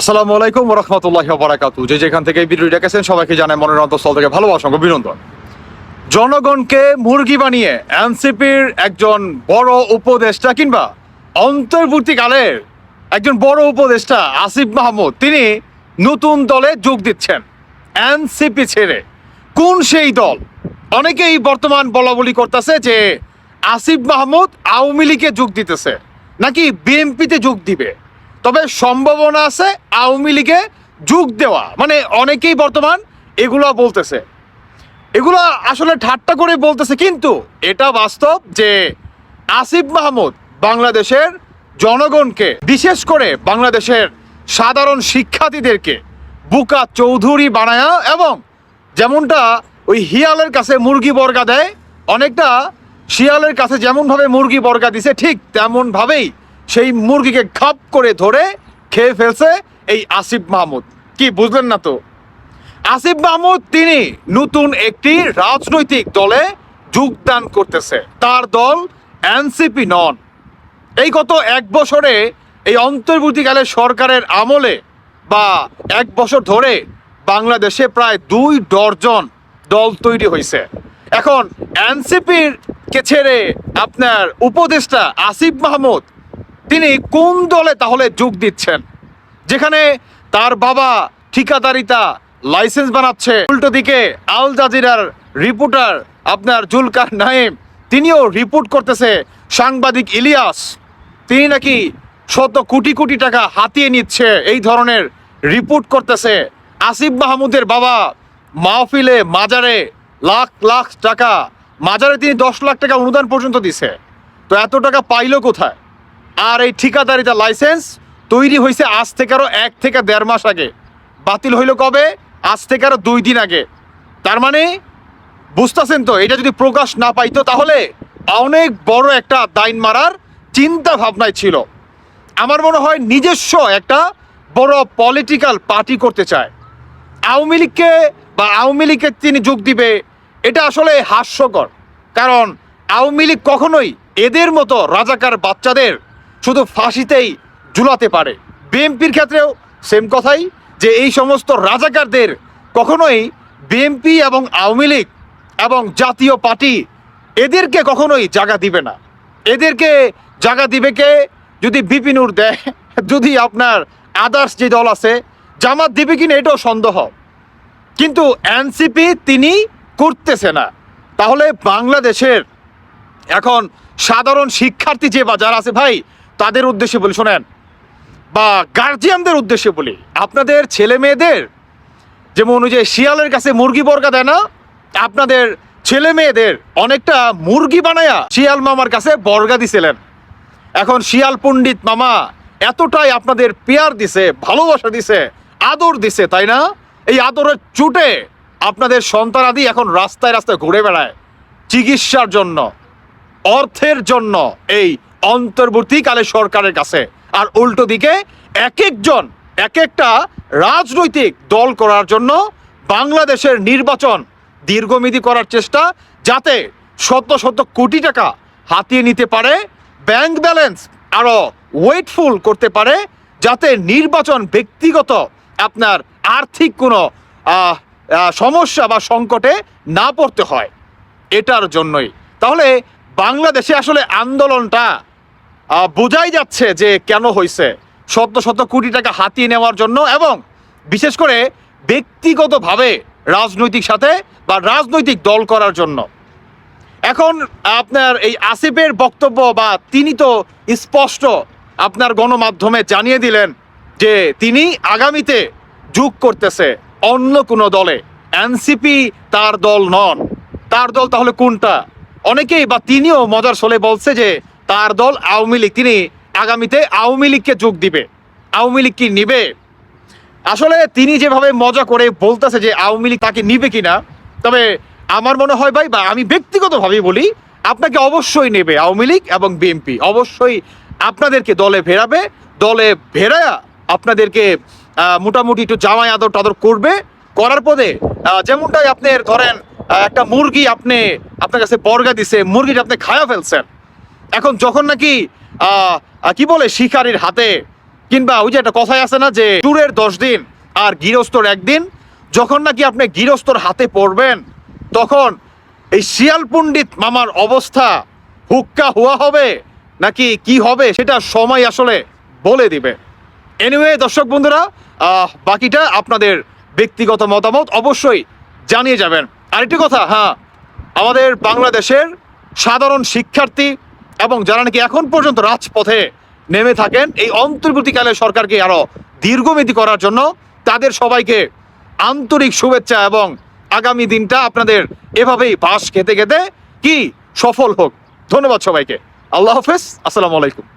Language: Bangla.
আসসালামু আলাইকুম রহমতুল্লাহ বারাকাতু যে যেখান থেকে এই ভিডিও দেখেছেন, সবাইকে জানাই মনের অন্তঃস্থল থেকে ভালোবাসা ও অভিনন্দন। জনগণকে মুরগি বানিয়ে এনসিপির একজন বড় উপদেষ্টা কিংবা অন্তর্বর্তীকালের একজন বড় উপদেষ্টা আসিফ মাহমুদ, তিনি নতুন দলে যোগ দিচ্ছেন এনসিপি ছেড়ে। কোন সেই দল? অনেকেই বর্তমান বলা বলি করতেছে যে আসিফ মাহমুদ আওয়ামী লীগে যোগ দিতেছে, নাকি বিএনপিতে যোগ দিবে। তবে সম্ভাবনা আছে আওয়ামী লীগে যোগ দেওয়া। মানে অনেকেই বর্তমান এগুলো বলতেছে। এগুলো আসলে ঠাট্টা করে বলতেছে, কিন্তু এটা বাস্তব যে আসিফ মাহমুদ বাংলাদেশের জনগণকে, বিশেষ করে বাংলাদেশের সাধারণ শিক্ষার্থীদেরকে বুকা চৌধুরী বানায়া এবং যেমনটা ওই হিয়ালের কাছে মুরগি বর্গা দেয়, অনেকটা শিয়ালের কাছে যেমনভাবে মুরগি বর্গা দিছে, ঠিক তেমনভাবেই সেই মুরগিকে খাপ করে ধরে খেয়ে ফেলছে এই আসিফ মাহমুদ। কি, বুঝলেন না তো? আসিফ মাহমুদ, তিনি নতুন একটি রাজনৈতিক দলে যোগদান করতেছে। তার দল এনসিপি নন। এই গত এক বছরে এই অন্তর্বর্তীকালে সরকারের আমলে বা এক বছর ধরে বাংলাদেশে প্রায় দুই ডর্জন দল তৈরি হয়েছে। এখন এনসিপির কে ছেড়ে আপনার উপদেষ্টা আসিফ মাহমুদ তিনি কোন দলে তাহলে যোগ দিচ্ছেন? যেখানে তার বাবা ঠিকাদারিতা, লাইসেন্স বানাচ্ছে। উল্টো দিকে আল জাজিরার রিপোর্টার আপনার জুলকার নাইম তিনিও রিপোর্ট করতেছে সাংবাদিক ইলিয়াস। তিনি নাকি শত কোটি কোটি টাকা হাতিয়ে নিচ্ছে এই ধরনের রিপোর্ট করতেছে। আসিফ মাহমুদের বাবা মাহফিলে মাজারে লাখ লাখ টাকা, মাজারে তিনি দশ লাখ টাকা অনুদান পর্যন্ত দিছে। তো এত টাকা পাইলো কোথায়? আর এই ঠিকাদারিতা লাইসেন্স তৈরি হয়েছে আজ থেকে আরও এক থেকে দেড় মাস আগে। বাতিল হইল কবে? আজ থেকে আরও দুই দিন আগে। তার মানে বুঝতেছেন তো, এটা যদি প্রকাশ না পাইতো তাহলে অনেক বড় একটা দাইন মারার চিন্তা ভাবনায় ছিল। আমার মনে হয় নিজস্ব একটা বড় পলিটিক্যাল পার্টি করতে চায়। আওয়ামী লীগকে বা আওয়ামী লীগের তিনি যোগ দিবে, এটা আসলে হাস্যকর। কারণ আওয়ামী লীগ কখনোই এদের মতো রাজাকার বাচ্চাদের শুধু ফাঁসিতেই ঝুলাতে পারে। বিএনপির ক্ষেত্রেও সেম কথাই যে এই সমস্ত রাজাকারদের কখনোই বিএনপি এবং আওয়ামী লীগ এবং জাতীয় পার্টি এদেরকে কখনোই জায়গা দিবে না। এদেরকে জায়গা দিবে কে? যদি বিপিনুর দেয় যদি আপনার আদার্স যে দল আছে, জামাত দিবে কিনা এটাও সন্দেহ। কিন্তু এনসিপি তিনি করতেছে না। তাহলে বাংলাদেশের এখন সাধারণ শিক্ষার্থী যে বা যারা আছে, ভাই তাদের উদ্দেশ্যে বলি, শোনেন, বা গার্জিয়ানদের উদ্দেশ্যে বলি, আপনাদের ছেলে মেয়েদের যেমন ওই যে শিয়ালের কাছে মুরগি বর্গা দেয় না, আপনাদের ছেলে মেয়েদের অনেকটা মুরগি বানায়া শিয়াল মামার কাছে বর্গা দিছিলেন। এখন শিয়াল পণ্ডিত মামা এতটাই আপনাদের পেয়ার দিছে, ভালোবাসা দিছে, আদর দিছে, তাই না? এই আদরের চুটে আপনাদের সন্তানাদি এখন রাস্তায় রাস্তায় ঘুরে বেড়ায়। চিকিৎসার জন্য, অর্থের জন্য এই অন্তর্বর্তীকালে সরকারের কাছে। আর উল্টো দিকে এক একজন, এক একটা রাজনৈতিক দল করার জন্য বাংলাদেশের নির্বাচন দীর্ঘমেয়াদী করার চেষ্টা, যাতে শত শত কোটি টাকা হাতিয়ে নিতে পারে, ব্যাংক ব্যালেন্স আরও ওয়েটফুল করতে পারে, যাতে নির্বাচন ব্যক্তিগত আপনার আর্থিক কোনো সমস্যা বা সংকটে না পড়তে হয়। এটার জন্যই। তাহলে বাংলাদেশে আসলে আন্দোলনটা বোঝাই যাচ্ছে যে কেন হয়েছে শত শত কোটি টাকা হাতিয়ে নেওয়ার জন্য এবং বিশেষ করে ব্যক্তিগতভাবে রাজনৈতিক সাথে বা রাজনৈতিক দল করার জন্য। এখন আপনার এই আসিফের বক্তব্য বা তিনি তো স্পষ্ট আপনার গণমাধ্যমে জানিয়ে দিলেন যে তিনি আগামীতে যোগ করতেছে অন্য কোনো দলে। এনসিপি তার দল নন। তার দল তাহলে কোনটা? অনেকেই বা তিনিও মজার সোলে বলছে যে তার দল আওয়ামী লীগ। তিনি আগামীতে আওয়ামী লীগকে যোগ দিবে। আওয়ামী লীগ কি নিবে? আসলে তিনি যেভাবে মজা করে বলতেছে যে আওয়ামী লীগ তাকে নিবে কিনা, তবে আমার মনে হয় ভাই, বা আমি ব্যক্তিগতভাবেই বলি, আপনাকে অবশ্যই নেবে আওয়ামী লীগ এবং বিএনপি। অবশ্যই আপনাদেরকে দলে ফেরাবে, দলে ভেড়ায়া আপনাদেরকে মোটামুটি একটু জামাই আদর টাদর করবে। করার পরে যেমনটাই আপনার ধরেন একটা মুরগি আপনি আপনার কাছে বর্গা দিছে, মুরগিটা আপনি খায়া ফেলছেন। এখন যখন নাকি কি বলে, শিকারীর হাতে, কিংবা ওই যে একটা কথাই আছে না যে ট্যুরের দশ দিন আর গৃহস্থর একদিন, যখন নাকি আপনি গৃহস্থর হাতে পড়বেন, তখন এই শিয়াল পণ্ডিত মামার অবস্থা হুক্কা হুয়া হবে, নাকি কি হবে, সেটা সময় আসলে বলে দিবে। এনিওয়ে দর্শক বন্ধুরা বাকিটা আপনাদের ব্যক্তিগত মতামত অবশ্যই জানিয়ে যাবেন। আরেকটি কথা হ্যাঁ আমাদের বাংলাদেশের সাধারণ শিক্ষার্থী এবং যারা নাকি এখন পর্যন্ত রাজপথে নেমে থাকেন, এই অন্তর্বর্তীকালে সরকারকে আরও দীর্ঘমেয়াদী করার জন্য তাদের সবাইকে আন্তরিক শুভেচ্ছা এবং আগামী দিনটা আপনাদের এভাবেই বাস খেতে খেতে কি সফল হোক। ধন্যবাদ সবাইকে। আল্লাহ হাফেজ। আসসালামু আলাইকুম।